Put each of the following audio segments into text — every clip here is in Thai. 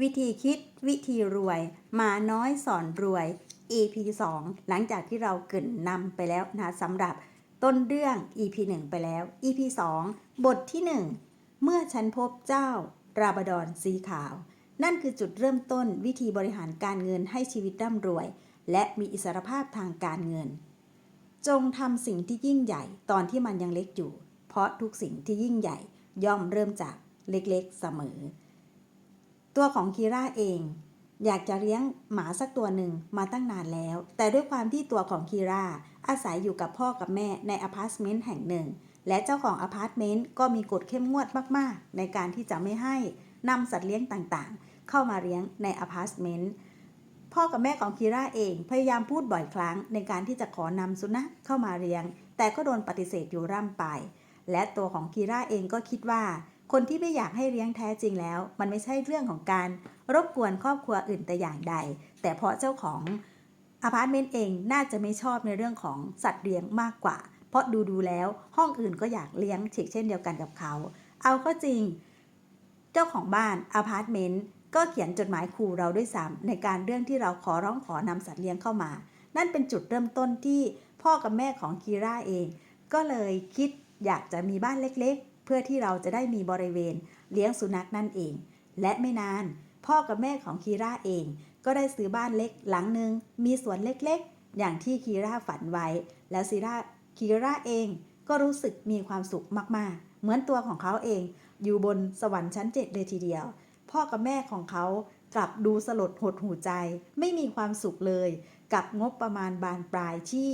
วิธีคิดวิธีรวย มาน้อยสอนรวย EP 2 หลังจากที่เราเกินนำไปแล้วนะสำหรับต้นเรื่อง EP 1 ไปแล้ว EP 2 บทที่ 1 เมื่อฉันพบเจ้า ราบดอนสีขาว นั่นคือจุดเริ่มต้นวิธีบริหารการเงินให้ชีวิตร่ำรวย และมีอิสรภาพทางการเงิน จงทำสิ่งที่ยิ่งใหญ่ตอนที่มันยังเล็กอยู่ เพราะทุกสิ่งที่ยิ่งใหญ่ย่อมเริ่มจากเล็กๆเสมอ ตัวของคีร่าเอง อยากจะเลี้ยงหมาสักตัวหนึ่งมาตั้งนานแล้ว แต่ด้วยความที่ตัวของคีร่าอาศัยอยู่กับพ่อกับแม่ในอพาร์ตเมนต์แห่งหนึ่ง และเจ้าของอพาร์ตเมนต์ก็มีกฎเข้มงวดมาก ๆ ในการที่จะไม่ให้นำสัตว์เลี้ยงต่าง ๆ เข้ามาเลี้ยงในอพาร์ตเมนต์พ่อกับแม่ของคีร่าเองพยายามพูดบ่อยครั้งในการที่จะขอนำสุนัขเข้ามาเลี้ยง แต่ก็โดนปฏิเสธอยู่ร่ำไป และตัวของคีร่าเองก็คิดว่า คนที่ไม่อยากให้เลี้ยงแท้จริงแล้ว มันไม่ใช่เรื่องของการรบกวนครอบครัวอื่นแต่อย่างใด แต่เพราะเจ้าของอพาร์ตเมนต์เองน่าจะไม่ชอบในเรื่องของสัตว์เลี้ยงมากกว่า เพราะดูดูแล้วห้องอื่นก็อยากเลี้ยงเชกเช่นเดียวกันกับเขา เอาก็จริง เจ้าของบ้านอพาร์ตเมนต์ก็เขียนจดหมายขู่เราด้วยซ้ำในการเรื่องที่เราขอร้องขอนำสัตว์เลี้ยงเข้ามา นั่นเป็นจุดเริ่มต้นที่พ่อกับแม่ของคีร่าเอง ก็เลยคิดอยากจะมีบ้านเล็ก พื่อที่เราจะได้มีบริเวณเลี้ยงสุนัขนั่นเอง และไม่นาน พ่อกับแม่ของคีร่าเอง ก็ได้ซื้อบ้านเล็กหลังหนึ่งมีสวนเล็กๆ อย่างที่คีร่าฝันไว้ แล้วซีร่าคีร่าเองก็รู้สึกมีความสุขมากๆ เหมือนตัวของเขาเอง อยู่บนสวรรค์ชั้นเจ็ดเลยทีเดียว พ่อกับแม่ของเขากลับดูสลดหดหูใจ ไม่มีความสุขเลย กับงบประมาณบานปลายที่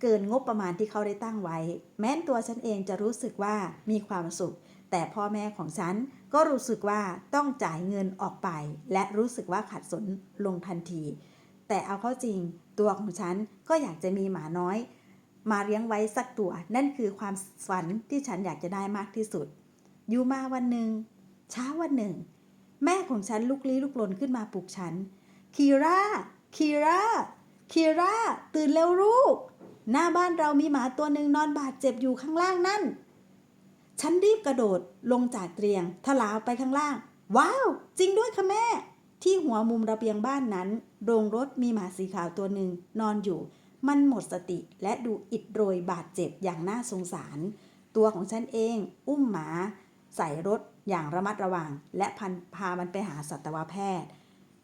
เกินงบประมาณที่เขาได้ตั้งไว้ แม้นตัวฉันเองจะรู้สึกว่ามีความสุข แต่พ่อแม่ของฉันก็รู้สึกว่าต้องจ่ายเงินออกไป และรู้สึกว่าขัดสนลงทันที แต่เอาเข้าจริง ตัวของฉันก็อยากจะมีหมาน้อย มาเลี้ยงไว้สักตัวนั่นคือความฝันที่ฉันอยากจะได้มากที่สุด อยู่มาวันหนึ่งเช้าวันหนึ่ง แม่ของฉันลุกลี้ลุกลนขึ้นมาปลุกฉันคีร่าคีร่าคีร่าตื่นเร็วลูก หน้าบ้านเรามีหมาตัวหนึ่งนอนบาดเจ็บอยู่ข้างล่างนั่น ฉันรีบกระโดดลงจากเตียงทลาไปข้างล่าง ว้าว จริงด้วยค่ะแม่ ที่หัวมุมระเบียงบ้านนั้น โรงรถมีหมาสีขาวตัวหนึ่งนอนอยู่ มันหมดสติและดูอิดโรยบาดเจ็บอย่างน่าสงสาร ตัวของฉันเอง อุ้มหมา ใส่รถอย่างระมัดระวัง และพันพามันไปหาสัตวแพทย์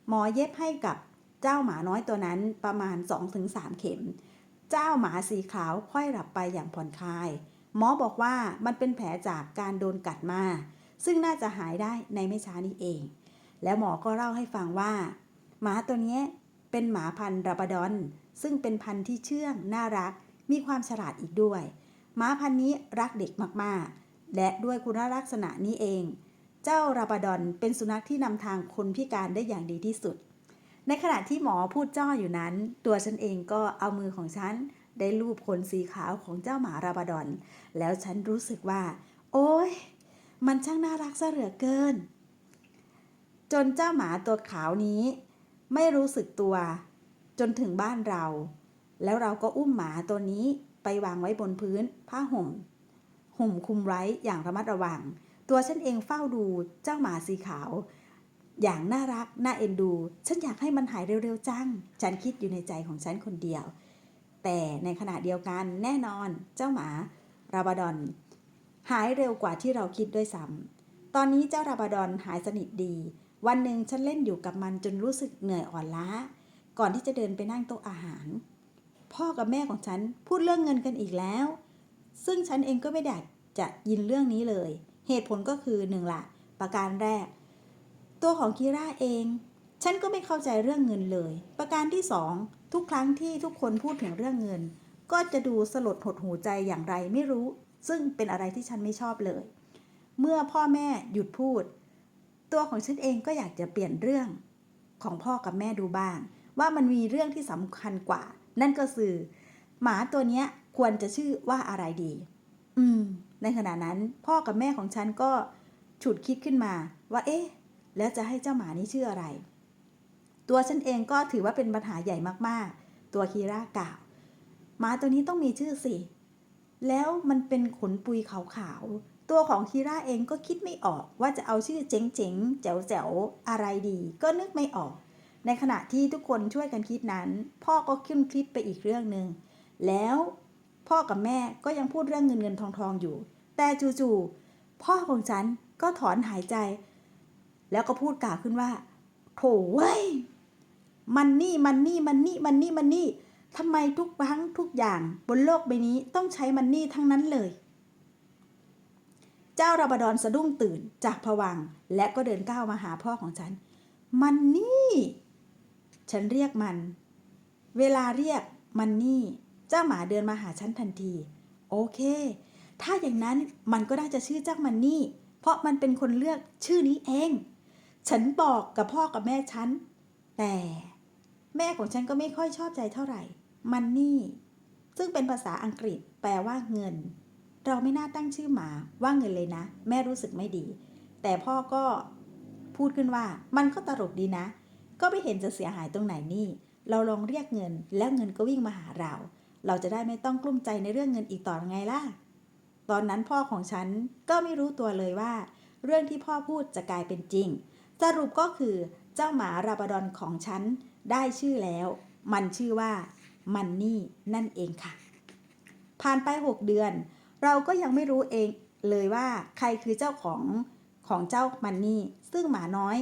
หมอเย็บให้กับเจ้าหมาน้อยตัวนั้นประมาณ 2-3 เข็ม เจ้าหมาสีขาวค่อยหลับไปอย่างผ่อนคลาย หมอบอกว่ามันเป็นแผลจากการโดนกัดมา ซึ่งน่าจะหายได้ในไม่ช้านี้เอง แล้วหมอก็เล่าให้ฟังว่า หมาตัวนี้เป็นหมาพันธุ์ราบดอน ซึ่งเป็นพันธุ์ที่เชื่องน่ารัก มีความฉลาดอีกด้วย หมาพันธุ์นี้รักเด็กมากๆ และด้วยคุณลักษณะนี้เอง เจ้าราบดอนเป็นสุนัขที่นำทางคนพิการได้อย่างดีที่สุด ในขณะที่หมอพูดจ้ออยู่นั้น ตัวฉันเองก็เอามือของฉัน ได้ลูบขนสีขาวของเจ้าหมาราบาดอน แล้วฉันรู้สึกว่า โอ้ยมันช่างน่ารักซะเหลือเกิน จนเจ้าหมาตัวขาวนี้ ไม่รู้สึกตัว จนถึงบ้านเรา แล้วเราก็อุ้มหมาตัวนี้ไปวางไว้บนพื้น ผ้าห่ม ห่มคุมไว้อย่างระมัดระวัง ตัวฉันเองเฝ้าดูเจ้าหมาสีขาว อย่างน่ารัก น่าเอ็นดู ฉันอยากให้มันหายเร็วๆจัง ฉันคิดอยู่ในใจของฉันคนเดียว แต่ในขณะเดียวกันแน่นอนเจ้าหมาราบาดอน หายเร็วกว่าที่เราคิดด้วยซ้ำตอนนี้เจ้าราบาดอนหายสนิทดี วันหนึ่งฉันเล่นอยู่กับมันจนรู้สึกเหนื่อยอ่อนล้า ก่อนที่จะเดินไปนั่งโต๊ะอาหาร พ่อกับแม่ของฉันพูดเรื่องเงินกันอีกแล้ว ซึ่งฉันเองก็ไม่ได้จะยินเรื่องนี้เลย เหตุผลก็คือหนึ่งละประการแรก ตัวของคีร่าเอง ฉันก็ไม่เข้าใจเรื่องเงินเลย ประการที่สองทุกครั้งที่ทุกคนพูดถึงเรื่องเงิน ก็จะดูสลดหดหูใจอย่างไรไม่รู้ ซึ่งเป็นอะไรที่ฉันไม่ชอบเลย เมื่อพ่อแม่หยุดพูด ตัวของฉันเองก็อยากจะเปลี่ยนเรื่องของพ่อกับแม่ดูบ้าง ว่ามันมีเรื่องที่สำคัญกว่า นั่นก็คือหมาตัวนี้ควรจะชื่อว่าอะไรดี อืม ในขณะนั้นพ่อกับแม่ของฉันก็ฉุดคิดขึ้นมาว่าเอ๊ะ แล้วจะให้เจ้าหมานี้ชื่ออะไร ตัวฉันเองก็ถือว่าเป็นปัญหาใหญ่มากๆ ตัวคีร่ากล่าวหมาตัวนี้ต้องมีชื่อสิ แล้วมันเป็นขนปุยขาวๆ ตัวของคีร่าเองก็คิดไม่ออกว่าจะเอาชื่อเจ๋งๆ แจ๋วๆ อะไรดี ก็นึกไม่ออก ในขณะที่ทุกคนช่วยกันคิดนั้น พ่อก็ขึ้นคิดไปอีกเรื่องหนึ่ง แล้วพ่อกับแม่ก็ยังพูดเรื่องเงินเงินทองทองอยู่ แต่จู่ๆ พ่อของฉันก็ถอนหายใจ แล้วก็พูดกล่าวขึ้นว่าโถเว้ยมันนี่มันนี่มันนี่มันนี่มันนี่ทำไมทุกครั้งทุกอย่างบนโลกใบนี้ต้องใช้มันนี่ทั้งนั้นเลย เจ้าราบดอนสะดุ้งตื่นจากผวังและก็เดินก้าวมาหาพ่อของฉัน มันนี่ ฉันเรียกมัน เวลาเรียกมันนี่ เจ้าหมาเดินมาหาฉันทันที โอเค ถ้าอย่างนั้นมันก็น่าจะชื่อเจ้ามันนี่ เพราะมันเป็นคนเลือกชื่อนี้เอง ฉันบอกกับพ่อกับแม่ฉัน แต่แม่ของฉันก็ไม่ค่อยชอบใจเท่าไหร่ มันนี่ ซึ่งเป็นภาษาอังกฤษแปลว่าเงิน เราไม่น่าตั้งชื่อหมาว่าเงินเลยนะ แม่รู้สึกไม่ดี แต่พ่อก็พูดขึ้นว่า มันก็ตลกดีนะ ก็ไม่เห็นจะเสียหายตรงไหนนี่ เราลองเรียกเงิน แล้วเงินก็วิ่งมาหาเรา เราจะได้ไม่ต้องกลุ้มใจในเรื่องเงินอีกต่อไงล่ะ ตอนนั้นพ่อของฉันก็ไม่รู้ตัวเลยว่า เรื่องที่พ่อพูดจะกลายเป็นจริง สรุปก็คือเจ้าหมาราบาดอนของฉันได้ชื่อแล้ว มันชื่อว่ามันนี่นั่นเองค่ะ ผ่านไป 6 เดือน เราก็ยังไม่รู้เองเลยว่าใครคือเจ้าของของเจ้ามันนี่ ซึ่งหมาน้อย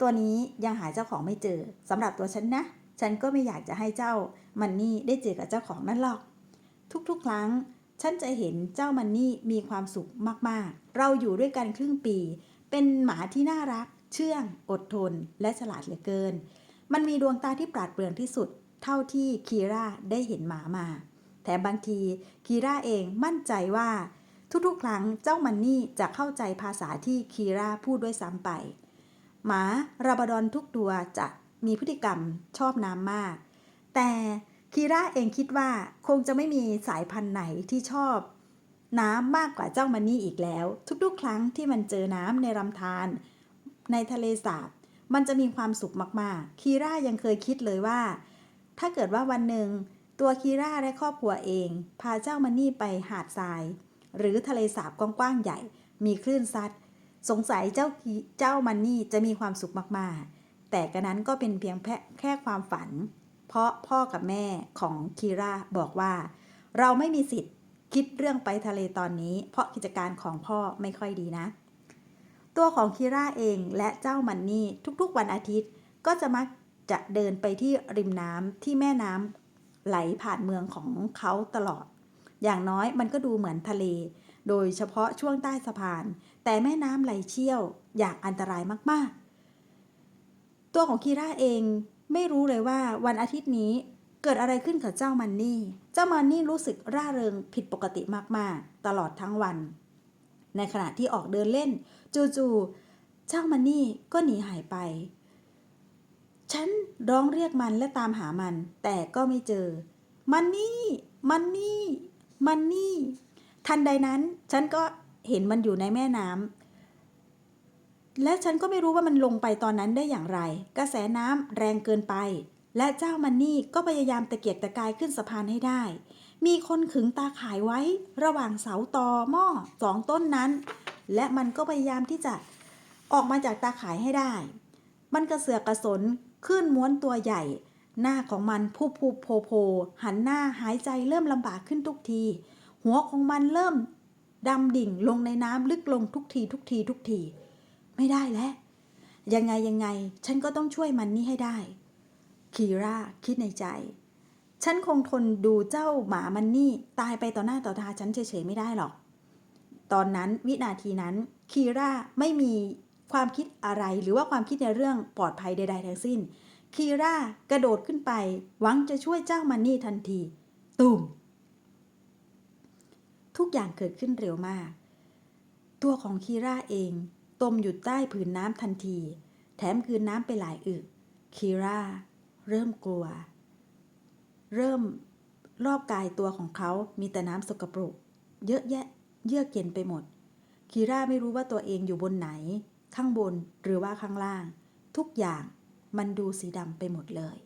ตัวนี้ยังหาเจ้าของไม่เจอสำหรับตัวฉันนะ ฉันก็ไม่อยากจะให้เจ้ามันนี่ได้เจอกับเจ้าของนั่นหรอก ทุกๆ ครั้ง ฉันจะเห็นเจ้ามันนี่มีความสุขมากๆ เราอยู่ด้วยกันครึ่งปี เป็นหมาที่น่ารัก เชื่อง อดทน และฉลาดเหลือเกิน มันมีดวงตาที่ปราดเปรื่องที่สุด เท่าที่คีร่าได้เห็นหมามา แถมบางทีคีร่าเองมั่นใจว่า ทุกๆ ครั้งเจ้ามันนี่จะเข้าใจภาษาที่คีร่าพูดด้วยซ้ำไป หมาราบดอนทุกตัวจะมีพฤติกรรมชอบน้ำมาก แต่คีร่าเองคิดว่าคงจะไม่มีสายพันธุ์ไหนที่ชอบ น้ำมากกว่าเจ้ามันนี่อีกแล้ว ทุกๆ ครั้งที่มันเจอน้ำในลำธาร ในทะเลสาบ มันจะมีความสุขมากๆ คีร่ายังเคยคิดเลยว่า ถ้าเกิดว่าวันหนึ่ง ตัวคีร่าและครอบครัวเอง พาเจ้ามันนี่ไปหาดทราย หรือทะเลสาบกว้างๆใหญ่ มีคลื่นซัด สงสัยเจ้าเจ้ามันนี่จะมีความสุขมากๆ แต่กระนั้นก็เป็นเพียงแแค่ความฝัน เพราะพ่อกับแม่ของคีร่าบอกว่า เราไม่มีสิทธิ์คิดเรื่องไปทะเลตอนนี้ เพราะกิจการของพ่อไม่ค่อยดีนะ ตัวของคีร่าเองและเจ้ามันนี่ทุกๆวันอาทิตย์ก็จะมักจะเดินไปที่ริมน้ำที่แม่น้ำไหลผ่านเมืองของเขาตลอด อย่างน้อยมันก็ดูเหมือนทะเล โดยเฉพาะช่วงใต้สะพาน แต่แม่น้ำไหลเชี่ยวอย่างอันตรายมากๆ ตัวของคีร่าเองไม่รู้เลยว่าวันอาทิตย์นี้เกิดอะไรขึ้นกับเจ้ามันนี่ เจ้ามันนี่รู้สึกร่าเริงผิดปกติมากๆ ตลอดทั้งวัน ในขณะที่ออกเดินเล่น จู่ๆเจ้ามันนี่ก็หนีหายไป ฉันร้องเรียกมันและตามหามัน แต่ก็ไม่เจอ มันนี่ มันนี่ มันนี่ ทันใดนั้นฉันก็เห็นมันอยู่ในแม่น้ำและฉันก็ไม่รู้ว่ามันลงไปตอนนั้นได้อย่างไร กระแสน้ำแรงเกินไป และเจ้ามันนี่ก็พยายามตะเกียกตะกายขึ้นสะพานให้ได้ มีคนขึงตาข่ายไว้ระหว่างเสาตอหม้อสองต้นนั้น และมันก็พยายามที่จะออกมาจากตาข่ายให้ได้ มันกระเสือกกระสนขึ้นม้วนตัวใหญ่ หน้าของมันพูพูโพโพ หันหน้าหายใจเริ่มลำบากขึ้นทุกที หัวของมันเริ่มดำดิ่งลงในน้ำลึกลงทุกทีทุกทีทุกที ไม่ได้แล้ว ยังไงยังไง ฉันก็ต้องช่วยมันนี่ให้ได้ คีร่าคิดในใจ ฉันคงทนดูเจ้าหมามันนี่ตายไปต่อหน้าต่อตาฉันเฉยๆไม่ได้หรอก ตอนนั้นวินาทีนั้นคีร่าไม่มีความคิดอะไรหรือว่าความคิดในเรื่องปลอดภัยใด ๆ ทั้งสิ้น คีร่ากระโดดขึ้นไป หวังจะช่วยเจ้ามันนี่ทันที ตุ่มทุกอย่างเกิดขึ้นเร็วมาก ตัวของคีร่าเองตมอยู่ใต้ผืนน้ำทันที แถมคืนน้ำไปหลายอึกคีร่าเริ่มกลัว เริ่มรอบกายตัวของเขามีแต่น้ำสกปรก เยอะแยะเยือกเย็นไปหมด คีร่าไม่รู้ว่าตัวเองอยู่บนไหน ข้างบนหรือว่าข้างล่าง ทุกอย่างมันดูสีดำไปหมดเลย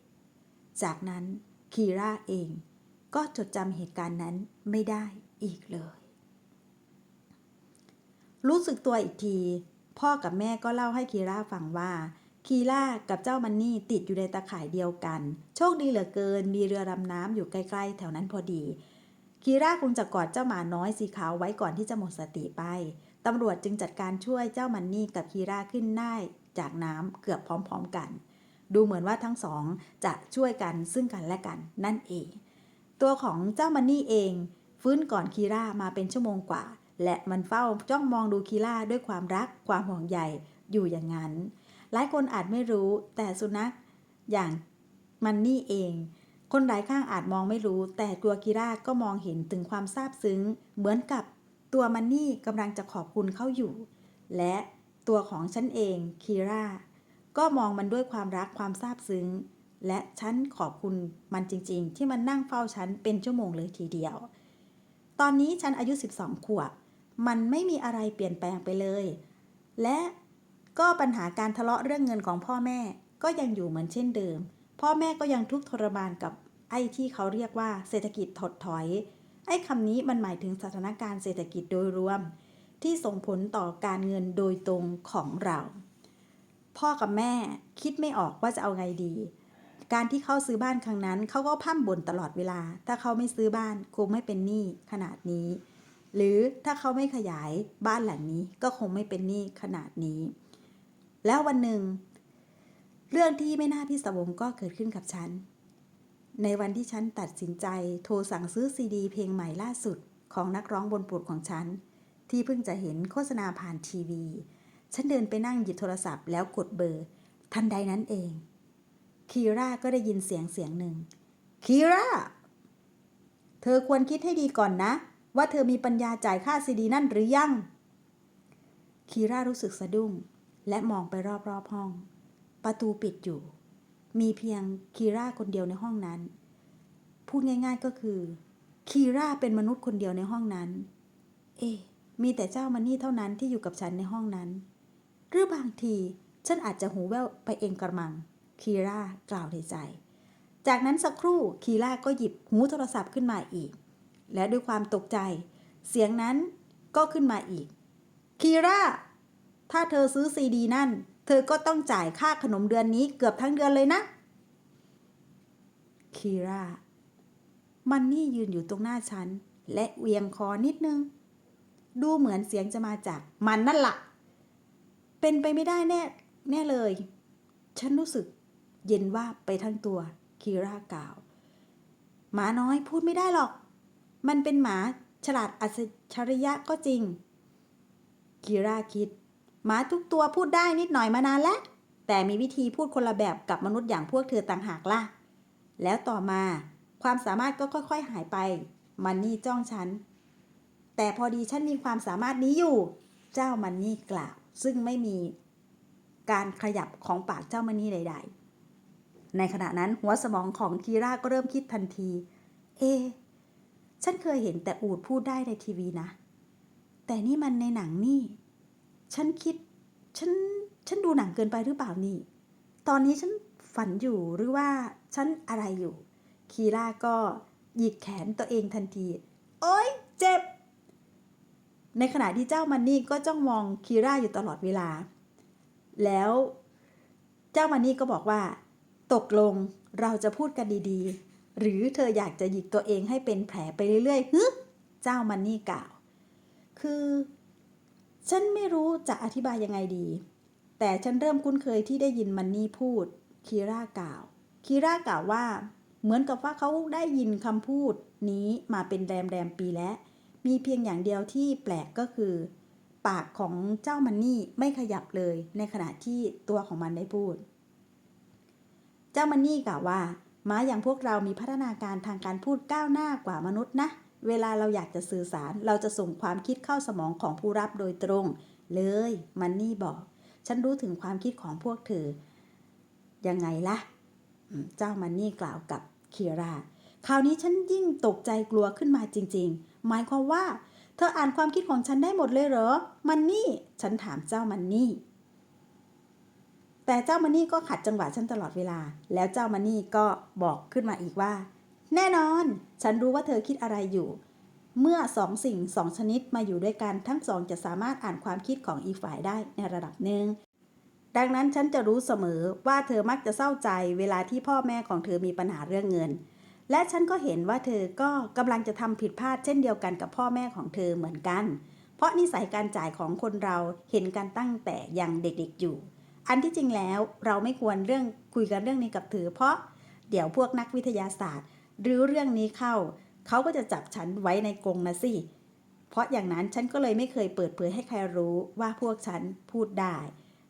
จากนั้นคีร่าเองก็จดจำเหตุการณ์นั้นไม่ได้อีกเลย รู้สึกตัวอีกที พ่อกับแม่ก็เล่าให้คีร่าฟังว่า คีร่ากับเจ้ามันนี่ติดอยู่ในตะข่ายเดียวกัน โชคดีเหลือเกิน มีเรือดำน้ำอยู่ใกล้ๆ แถวนั้นพอดี คีร่าคงจะกอดเจ้าหมาน้อยสีขาวไว้ก่อนที่จะหมดสติไป ตำรวจจึงจัดการช่วยเจ้ามันนี่กับคีร่าขึ้นได้จากน้ำเกือบพร้อมๆกัน ดูเหมือนว่าทั้งสองจะช่วยกันซึ่งกันและกันนั่นเอง ตัวของเจ้ามันนี่เอง ฟื้นก่อนคีร่ามาเป็นชั่วโมงกว่า และมันเฝ้าจ้องมองดูคีร่าด้วยความรักความห่วงใยอยู่อย่างนั้น หลายคนอาจไม่รู้ แต่สุนัขอย่างมันนี่เอง คนหลายข้างอาจมองไม่รู้ แต่ตัวคีร่าก็มองเห็นถึงความซาบซึ้ง เหมือนกับตัวมันนี่กำลังจะขอบคุณเขาอยู่ และตัวของฉันเองคีร่าก็มองมันด้วยความรักความซาบซึ้ง และฉันขอบคุณมันจริง ๆ ที่มันนั่งเฝ้าฉันเป็นชั่วโมงเลยทีเดียว ตอนนี้ฉันอายุ 12 ขวบ มันไม่มีอะไรเปลี่ยนแปลงไปเลย และ ก็ปัญหาการทะเลาะเรื่องเงินของพ่อแม่ก็ยังอยู่เหมือนเช่นเดิม พ่อแม่ก็ยังทุกข์ทรมานกับไอ้ที่เขาเรียกว่าเศรษฐกิจถดถอย ไอ้คำนี้มันหมายถึงสถานการณ์เศรษฐกิจโดยรวม ที่ส่งผลต่อการเงินโดยตรงของเรา พ่อกับแม่คิดไม่ออกว่าจะเอาไงดี การที่เขาซื้อบ้านครั้งนั้นเขาก็พ่ำบ่นตลอดเวลา ถ้าเขาไม่ซื้อบ้านคงไม่เป็นหนี้ขนาดนี้ หรือถ้าเขาไม่ขยายบ้านหลังนี้ก็คงไม่เป็นหนี้ขนาดนี้ แล้ววันหนึ่ง เรื่องที่ไม่น่าพิศวงก็เกิดขึ้นกับฉัน ในวันที่ฉันตัดสินใจโทรสั่งซื้อซีดี เพลงใหม่ล่าสุดของนักร้องบนปุดของฉัน ที่เพิ่งจะเห็นโฆษณาผ่านทีวี ฉันเดินไปนั่งหยิบโทรศัพท์แล้วกดเบอร์ ทันใดนั้นเอง คีร่าก็ได้ยินเสียงเสียงหนึ่ง คีร่าเธอควรคิดให้ดีก่อนนะ ว่าเธอมีปัญญาจ่ายค่าซีดีนั่นหรือยัง คีร่ารู้สึกสะดุ้ง และมองไปรอบๆห้อง ประตูปิดอยู่ มีเพียงคีร่าคนเดียวในห้องนั้น พูดง่ายๆก็คือคีร่าเป็นมนุษย์คนเดียวในห้องนั้น เอ๊มีแต่เจ้ามันนี่เท่านั้นที่อยู่กับฉันในห้องนั้น หรือบางทีฉันอาจจะหูแว่วไปเองกระมัง คีร่ากล่าวในใจ จากนั้นสักครู่คีร่าก็หยิบหูโทรศัพท์ขึ้นมาอีก และด้วยความตกใจ เสียงนั้นก็ขึ้นมาอีก คีร่า ถ้าเธอซื้อซีดีนั่น เธอก็ต้องจ่ายค่าขนมเดือนนี้เกือบทั้งเดือนเลยนะ คีร่ามันนี่ยืนอยู่ตรงหน้าฉัน และเวียงคอนิดนึง ดูเหมือนเสียงจะมาจากมันนั่นละ่ะ เป็นไปไม่ได้แน่แน่เลย ฉันรู้สึกเย็นว่าไปทั้งตัว คีร่ากล่าว หมาน้อยพูดไม่ได้หรอก มันเป็นหมาฉลาดอัจฉริยะก็จริง คีร่าคิด หมาทุกตัวพูดได้นิดหน่อยมานานแล้ว แต่มีวิธีพูดคนละแบบกับมนุษย์อย่างพวกเธอต่างหากล่ะ แล้วต่อมาความสามารถก็ค่อย ๆ หายไป มันนี่จ้องฉัน แต่พอดีฉันมีความสามารถนี้อยู่ เจ้ามันนี่กล่าว ซึ่งไม่มีการขยับของปากเจ้ามันนี่ใด ๆ ในขณะนั้นหัวสมองของคีราก็เริ่มคิดทันที เอ ฉันเคยเห็นแต่อูดพูดได้ในทีวีนะ แต่นี่มันในหนังนี่ ฉันคิด ฉัน ฉันดูหนังเกินไปหรือเปล่านี่ ตอนนี้ฉันฝันอยู่หรือว่าฉันอะไรอยู่ คีร่าก็หยิกแขนตัวเองทันที โอ๊ย เจ็บ ในขณะที่เจ้ามันนี่ก็จ้องมองคีร่าอยู่ตลอดเวลา แล้ว เจ้ามันนี่ก็บอกว่า ตกลงเราจะพูดกันดีๆ หรือเธออยากจะหยิกตัวเองให้เป็นแผลไปเรื่อยๆฮึเจ้ามันนี่กล่าว คือ ฉันไม่รู้จะอธิบายยังไงดี แต่ฉันเริ่มคุ้นเคยที่ได้ยินมันนี่พูด คีร่ากล่าว คีร่ากล่าวว่า เหมือนกับว่าเขาได้ยินคำพูดนี้มาเป็นแรมแรมปีแล้ว มีเพียงอย่างเดียวที่แปลกก็คือ ปากของเจ้ามันนี่ไม่ขยับเลย ในขณะที่ตัวของมันได้พูด เจ้ามันนี่กล่าวว่าม้าอย่างพวกเรามีพัฒนาการทางการพูดก้าวหน้ากว่ามนุษย์นะเเวลาเราอยากจะสื่อสาร เราจะส่งความคิดเข้าสมองของผู้รับโดยตรง เลยมันนี่บอก ฉันรู้ถึงความคิดของพวกเธอ ยังไงล่ะ เจ้ามันนี่กล่าวกับคีรา คราวนี้ฉันยิ่งตกใจกลัวขึ้นมาจริง ๆ หมายความว่า เธออ่านความคิดของฉันได้หมดเลยเหรอ มันนี่ ฉันถามเจ้ามันนี่ แต่เจ้ามันนี่ก็ขัดจังหวะฉันตลอดเวลา แล้วเจ้ามันนี่ก็บอกขึ้นมาอีกว่า แน่นอน ฉันรู้ว่าเธอคิดอะไรอยู่ เมื่อสองสิ่งสองชนิดมาอยู่ด้วยกันทั้งสองจะสามารถอ่านความคิดของอีกฝ่ายได้ในระดับหนึ่ง ดังนั้นฉันจะรู้เสมอว่าเธอมักจะเศร้าใจเวลาที่พ่อแม่ของเธอมีปัญหาเรื่องเงิน และฉันก็เห็นว่าเธอก็กำลังจะทำผิดพลาดเช่นเดียวกันกับพ่อแม่ของเธอเหมือนกัน เพราะนิสัยการจ่ายของคนเราเห็นกันตั้งแต่ยังเด็กๆอยู่ อันที่จริงแล้วเราไม่ควรเรื่องคุยกันเรื่องนี้กับเธอเพราะเดี๋ยวพวกนักวิทยาศาสตร์ รือเรื่องนี้เข้า เขาก็จะจับฉันไว้ในกรงนะสิ เพราะอย่างนั้นฉันก็เลยไม่เคยเปิดเผยให้ใครรู้ว่าพวกฉันพูดได้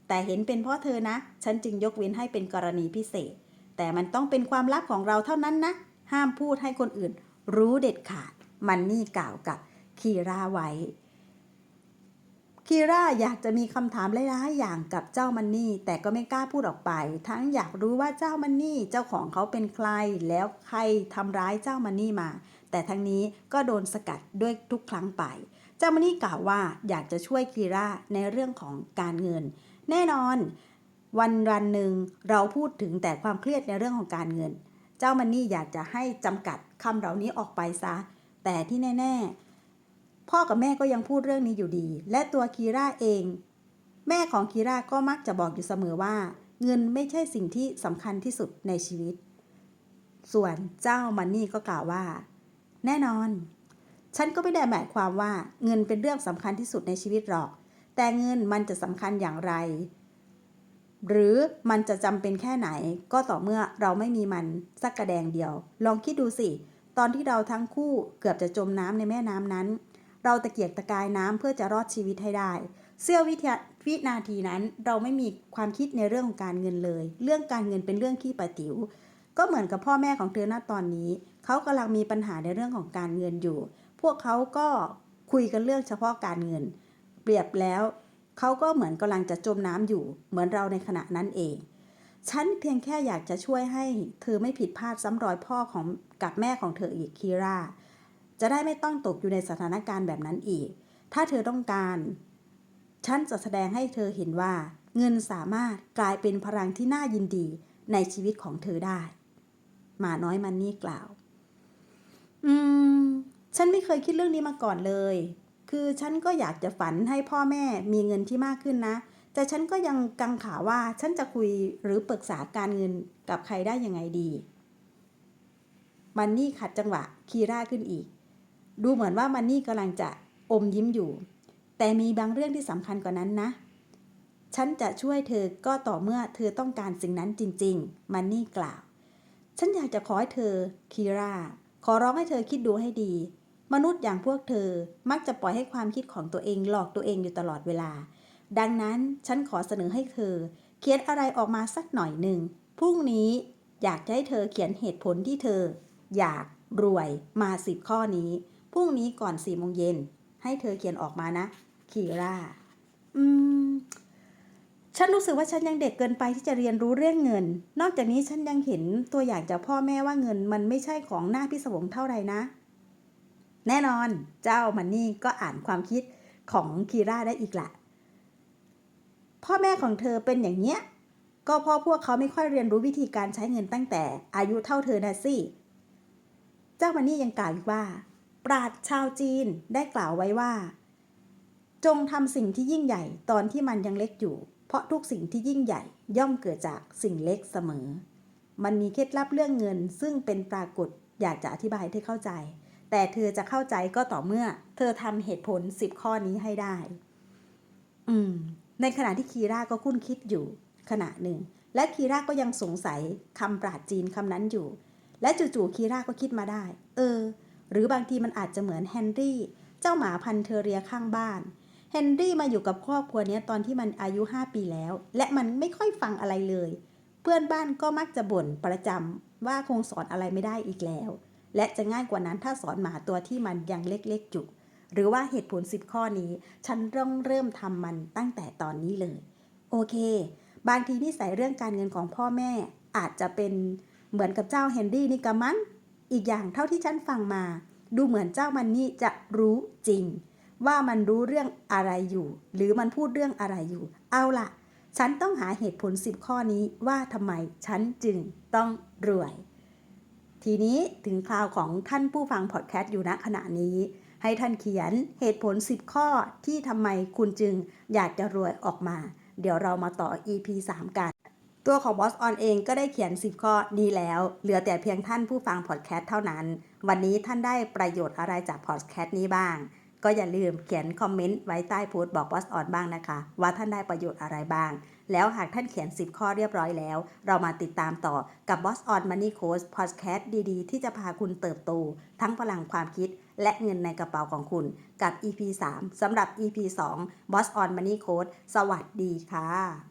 แต่เห็นเป็นเพราะเธอนะ ฉันจึงยกเว้นให้เป็นกรณีพิเศษ แต่มันต้องเป็นความลับของเราเท่านั้นนะ ห้ามพูดให้คนอื่น รู้เด็ดขาด มันนี่กล่าวกับคีราไว้ คีร่าอยากจะมีคำถามหลายๆอย่างกับเจ้ามันนี่ แต่ก็ไม่กล้าพูดออกไป ทั้งอยากรู้ว่าเจ้ามันนี่เจ้าของเขาเป็นใคร แล้วใครทำร้ายเจ้ามันนี่มา แต่ทั้งนี้ก็โดนสกัดด้วยทุกครั้งไป เจ้ามันนี่กล่าวว่าอยากจะช่วยคีร่าในเรื่องของการเงิน แน่นอน วันวันหนึ่งเราพูดถึงแต่ความเครียดในเรื่องของการเงิน เจ้ามันนี่อยากจะให้จำกัดคำเหล่านี้ออกไปซะ แต่ที่แน่ ๆ พ่อกับแม่ก็ยังพูดเรื่องนี้อยู่ดี และตัวคีราเอง แม่ของคีราก็มักจะบอกอยู่เสมอว่า เงินไม่ใช่สิ่งที่สำคัญที่สุดในชีวิต ส่วนเจ้ามันนี่ก็กล่าวว่า แน่นอน ฉันก็ไม่ได้หมายความว่าเงินเป็นเรื่องสำคัญที่สุดในชีวิตหรอก แต่เงินมันจะสำคัญอย่างไร หรือมันจะจำเป็นแค่ไหน ก็ต่อเมื่อเราไม่มีมันสักกระแดงเดียว ลองคิดดูสิ ตอนที่เราทั้งคู่เกือบจะจมน้ำในแม่น้ำนั้น เราตะเกียกตะกายน้ำเพื่อจะรอดชีวิตให้ได้ เสี้ยววิทยวินาทีนั้นเราไม่มีความคิดในเรื่องของการเงินเลย เรื่องการเงินเป็นเรื่องขี้ปะติ๋วก็เหมือนกับพ่อแม่ของเธอณตอนนี้ เขากำลังมีปัญหาในเรื่องของการเงินอยู่ พวกเขาก็คุยกันเรื่องเฉพาะการเงิน เปรียบแล้วเขาก็เหมือนกำลังจะจมน้ำอยู่ เหมือนเราในขณะนั้นเอง ฉันเพียงแค่อยากจะช่วยให้ เธอไม่ผิดพลาดซ้ำรอยพ่อของกับแม่ของเธออีกคีรา จะได้ไม่ต้องตกอยู่ในสถานการณ์แบบนั้นอีก ถ้าเธอต้องการ ฉันจะแสดงให้เธอเห็นว่า เงินสามารถกลายเป็นพลังที่น่ายินดีในชีวิตของเธอได้ หมาน้อยมันนี่กล่าว อืม ฉันไม่เคยคิดเรื่องนี้มาก่อนเลย คือฉันก็อยากจะฝันให้พ่อแม่มีเงินที่มากขึ้นนะ แต่ฉันก็ยังกังขาว่าฉันจะคุยหรือปรึกษาการเงินกับใครได้ยังไงดี มันนี่ขัดจังหวะคีร่าขึ้นอีก ดูเหมือนว่ามันนี่กำลังจะอมยิ้มอยู่ แต่มีบางเรื่องที่สำคัญกว่านั้นนะ ฉันจะช่วยเธอก็ต่อเมื่อเธอต้องการสิ่งนั้นจริง ๆ มันนี่กล่าว ฉันอยากจะขอให้เธอคีราขอร้องให้เธอคิดดูให้ดี มนุษย์อย่างพวกเธอมักจะปล่อยให้ความคิดของตัวเองหลอกตัวเองอยู่ตลอดเวลา ดังนั้นฉันขอเสนอให้เธอ เขียนอะไรออกมาสักหน่อยหนึ่งพรุ่งนี้อยากจะให้เธอเขียนเหตุผลที่เธอ อยากรวยมาสิบข้อนี้ พรุ่งนี้ก่อนสี่โมงเย็น ให้เธอเขียนออกมานะ คีราอืม ฉันรู้สึกว่าฉันยังเด็กเกินไปที่จะเรียนรู้เรื่องเงิน นอกจากนี้ฉันยังเห็นตัวอย่างจากพ่อแม่ว่าเงินมันไม่ใช่ของหน้าพิศวงเท่าไหร่นะ แน่นอน เจ้ามันนี่ก็อ่านความคิดของคีราได้อีกละพ่อแม่ของเธอเป็นอย่างเนี้ย ก็พราะพวกเขาไม่ค่อยเรียนรู้วิธีการใช้เงินตั้งแต่ อายุเท่าเธอนะสิ เจ้ามันนี่ยังกล่าวอีกว่า ปราชญ์ชาวจีนได้กล่าวไว้ว่า จงทำสิ่งที่ยิ่งใหญ่ตอนที่มันยังเล็กอยู่ เพราะทุกสิ่งที่ยิ่งใหญ่ย่อมเกิดจากสิ่งเล็กเสมอ มันมีเคล็ดลับเรื่องเงินซึ่งเป็นปรากฏอยากจะอธิบายให้เธอเข้าใจ แต่เธอจะเข้าใจก็ต่อเมื่อ เธอทำเหตุผลสิบข้อนี้ให้ได้ อืม ในขณะที่คีราก็คุ้นคิดอยู่ขณะหนึ่ง และคีราก็ยังสงสัยคำปราดจีนคำนั้นอยู่ และจู่ๆคีราก็คิดมาได้ เออ หรือบางทีมันอาจจะเหมือนแฮนรี่เจ้าหมาพันเทอเรียข้างบ้านเฮนรี่มาอยู่กับครอบครัวนี้ตอนที่มันอายุ 5 ปีแล้ว และมันไม่ค่อยฟังอะไรเลย เพื่อนบ้านก็มักจะบ่นประจำว่าคงสอนอะไรไม่ได้อีกแล้ว และจะง่ายกว่านั้นถ้าสอนหมาตัวที่มันยังเล็กๆจุหรือว่าเหตุผล 10 ข้อนี้ ฉันต้องเริ่มทำมันตั้งแต่ตอนนี้เลย โอเค บางทีนิสัยเรื่องการเงินของพ่อแม่ อาจจะเป็นเหมือนกับเจ้าเฮนรี่นี่กะมั้ง อีกอย่างเท่าที่ฉันฟังมา ดูเหมือนเจ้ามันนี่จะรู้จริง ว่ามันรู้เรื่องอะไรอยู่ หรือมันพูดเรื่องอะไรอยู่ เอาล่ะฉันต้องหาเหตุผล10ข้อนี้ว่าทำไมฉันจึงต้องรวย ทีนี้ถึงคราวของท่านผู้ฟังพอดแคสต์อยู่ณขณะนี้ ให้ท่านเขียนเหตุผล 10 ข้อที่ทำไมคุณจึงอยากจะรวยออกมา เดี๋ยวเรามาต่อ EP 3 กัน ตัวของบอสออนเองก็ได้เขียน 10 ข้อนี้แล้ว เหลือแต่เพียงท่านผู้ฟังพอดแคสต์เท่านั้น วันนี้ท่านได้ประโยชน์อะไรจากพอดแคสต์นี้บ้าง ก็อย่าลืมเขียนคอมเมนต์ไว้ใต้โพสต์บอกบอสออนบ้างนะคะ ว่าท่านได้ประโยชน์อะไรบ้าง แล้วหากท่านเขียน 10 ข้อเรียบร้อยแล้ว เรามาติดตามต่อกับบอสออนมันนี่โค้ชพอดแคสต์ดี ๆ ที่จะพาคุณเติบโต ทั้งพลังความคิด และเงินในกระเป๋าของคุณ กับ EP 3สำหรับ EP 2 Boss on Money Coach สวัสดีค่ะ